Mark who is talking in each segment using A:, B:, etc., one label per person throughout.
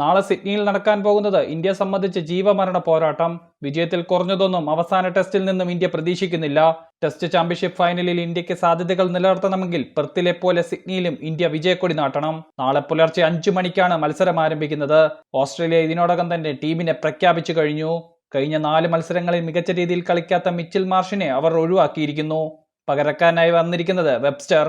A: നാളെ സിഡ്നിയിൽ നടക്കാൻ പോകുന്നത് ഇന്ത്യ സംബന്ധിച്ച് ജീവമരണ പോരാട്ടം. വിജയത്തിൽ കുറഞ്ഞതൊന്നും അവസാന ടെസ്റ്റിൽ നിന്നും ഇന്ത്യ പ്രതീക്ഷിക്കുന്നില്ല. ടെസ്റ്റ് ചാമ്പ്യൻഷിപ്പ് ഫൈനലിൽ ഇന്ത്യയ്ക്ക് സാധ്യതകൾ നിലനിർത്തണമെങ്കിൽ പെർത്തിലെ പോലെ സിഡ്നിയിലും ഇന്ത്യ വിജയക്കൊടി നാട്ടണം. നാളെ പുലർച്ചെ അഞ്ചു മണിക്കാണ് മത്സരം ആരംഭിക്കുന്നത്. ഓസ്ട്രേലിയ ഇതിനോടകം തന്നെ ടീമിനെ പ്രഖ്യാപിച്ചു കഴിഞ്ഞു. കഴിഞ്ഞ നാല് മത്സരങ്ങളിൽ മികച്ച രീതിയിൽ കളിക്കാത്ത മിച്ചിൽ മാർഷിനെ അവർ ഒഴിവാക്കിയിരിക്കുന്നു. പകരക്കാരനായി വന്നിരിക്കുന്നത് വെബ്സ്റ്റർ.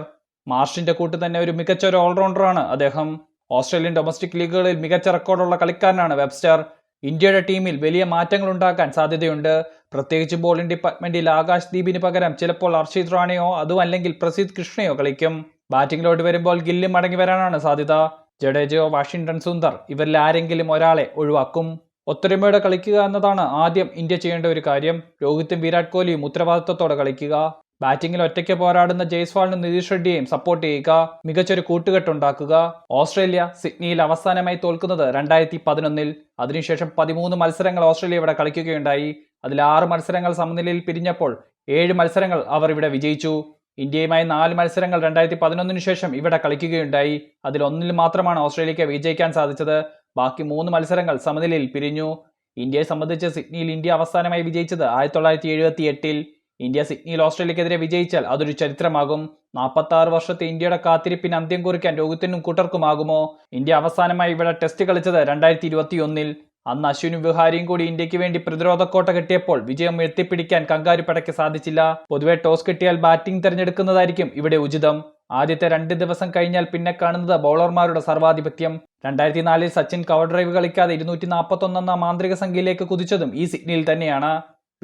A: മാർഷിന്റെ കൂട്ട് തന്നെ ഒരു മികച്ച ഒരു ഓൾറൗണ്ടറാണ് അദ്ദേഹം. ഓസ്ട്രേലിയൻ ഡൊമസ്റ്റിക് ലീഗുകളിൽ മികച്ച റെക്കോർഡുള്ള കളിക്കാരനാണ് വെബ്സ്റ്റർ. ഇന്ത്യയുടെ ടീമിൽ വലിയ മാറ്റങ്ങൾ ഉണ്ടാക്കാൻ സാധ്യതയുണ്ട്. പ്രത്യേകിച്ച് ബോളിംഗ് ഡിപ്പാർട്ട്മെന്റിൽ ആകാശ് ദീപിന് പകരം ചിലപ്പോൾ അർഷിത് റാണയോ അതും അല്ലെങ്കിൽ പ്രസീദ് കൃഷ്ണയോ കളിക്കും. ബാറ്റിംഗിലോട്ട് വരുമ്പോൾ ഗില്ലും മടങ്ങി വരാനാണ് സാധ്യത. ജഡേജയോ വാഷിംഗ്ടൺ സുന്ദർ ഇവരിൽ ആരെങ്കിലും ഒരാളെ ഒഴിവാക്കും. ഒത്തൊരുമയോടെ കളിക്കുക എന്നതാണ് ആദ്യം ഇന്ത്യ ചെയ്യേണ്ട ഒരു കാര്യം. രോഹിത്തും വിരാട് കോഹ്ലിയും ഉത്തരവാദിത്തത്തോടെ കളിക്കുക. ബാറ്റിംഗിൽ ഒറ്റയ്ക്ക് പോരാടുന്ന ജയ്സ്വാളിനും നിതീഷ് റെഡ്ഡിയെയും സപ്പോർട്ട് ചെയ്യുക. മികച്ചൊരു കൂട്ടുകെട്ടുണ്ടാക്കുക. ഓസ്ട്രേലിയ സിഡ്നിയിൽ അവസാനമായി തോൽക്കുന്നത് രണ്ടായിരത്തി പതിനൊന്നിൽ അതിനുശേഷം പതിമൂന്ന് മത്സരങ്ങൾ ഓസ്ട്രേലിയ ഇവിടെ കളിക്കുകയുണ്ടായി. അതിൽ ആറ് മത്സരങ്ങൾ സമനിലയിൽ പിരിഞ്ഞപ്പോൾ ഏഴ് മത്സരങ്ങൾ അവർ ഇവിടെ വിജയിച്ചു. ഇന്ത്യയുമായി നാല് മത്സരങ്ങൾ രണ്ടായിരത്തി പതിനൊന്നിന് ശേഷം ഇവിടെ കളിക്കുകയുണ്ടായി. അതിൽ ഒന്നിൽ മാത്രമാണ് ഓസ്ട്രേലിയക്ക് വിജയിക്കാൻ സാധിച്ചത്. ബാക്കി മൂന്ന് മത്സരങ്ങൾ സമനിലയിൽ പിരിഞ്ഞു. ഇന്ത്യയെ സംബന്ധിച്ച് സിഡ്നിയിൽ ഇന്ത്യ അവസാനമായി വിജയിച്ചത് ആയിരത്തി തൊള്ളായിരത്തി എഴുപത്തി എട്ടിൽ ഇന്ത്യ സിഡ്നിയിൽ ഓസ്ട്രേലിയക്കെതിരെ വിജയിച്ചാൽ അതൊരു ചരിത്രമാകും. നാൽപ്പത്തി ആറ് വർഷത്തെ ഇന്ത്യയുടെ കാത്തിരിപ്പിന് അന്ത്യം കുറിക്കാൻ രോഹിത്തിനും കൂട്ടർക്കുമാകുമോ? ഇന്ത്യ അവസാനമായി ഇവിടെ ടെസ്റ്റ് കളിച്ചത് രണ്ടായിരത്തി ഇരുപത്തിയൊന്നിൽ അന്ന് അശ്വിനും വിഹാരിയും കൂടി ഇന്ത്യയ്ക്ക് വേണ്ടി പ്രതിരോധ കോട്ട കിട്ടിയപ്പോൾ വിജയം എത്തിപ്പിടിക്കാൻ കങ്കാരുപടയ്ക്ക് സാധിച്ചില്ല. പൊതുവെ ടോസ് കിട്ടിയാൽ ബാറ്റിംഗ് തിരഞ്ഞെടുക്കുന്നതായിരിക്കും ഇവിടെ ഉചിതം. ആദ്യത്തെ രണ്ട് ദിവസം കഴിഞ്ഞാൽ പിന്നെ കാണുന്നത് ബൗളർമാരുടെ സർവാധിപത്യം. രണ്ടായിരത്തി നാലിൽ സച്ചിൻ കവർ ഡ്രൈവ് കളിക്കാതെ ഇരുന്നൂറ്റി നാൽപ്പത്തൊന്നാം മാന്ത്രിക സംഖ്യയിലേക്ക് കുതിച്ചതും ഈ സിഗ്നിയിൽ തന്നെയാണ്.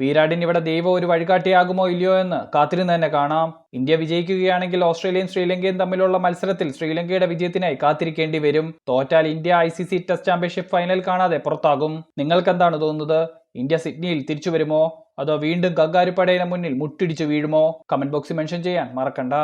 A: വിരാടിന് ഇവിടെ ദൈവം ഒരു വഴികാട്ടിയാകുമോ ഇല്ലയോ എന്ന് കാത്തിരുന്ന് തന്നെ കാണാം. ഇന്ത്യ വിജയിക്കുകയാണെങ്കിൽ ഓസ്ട്രേലിയയും ശ്രീലങ്കയും തമ്മിലുള്ള മത്സരത്തിൽ ശ്രീലങ്കയുടെ വിജയത്തിനായി കാത്തിരിക്കേണ്ടി വരും. തോറ്റാൽ India I C C test championship final കാണാതെ പുറത്താകും. നിങ്ങൾക്ക് എന്താണ് തോന്നുന്നത്? ഇന്ത്യ സിഡ്നിയിൽ തിരിച്ചു വരുമോ? അതോ വീണ്ടും ഗംഗാരുപ്പടയുടെ മുന്നിൽ മുട്ടിടിച്ചു വീഴുമോ? കമന്റ് ബോക്സിൽ മെൻഷൻ ചെയ്യാൻ മറക്കണ്ട.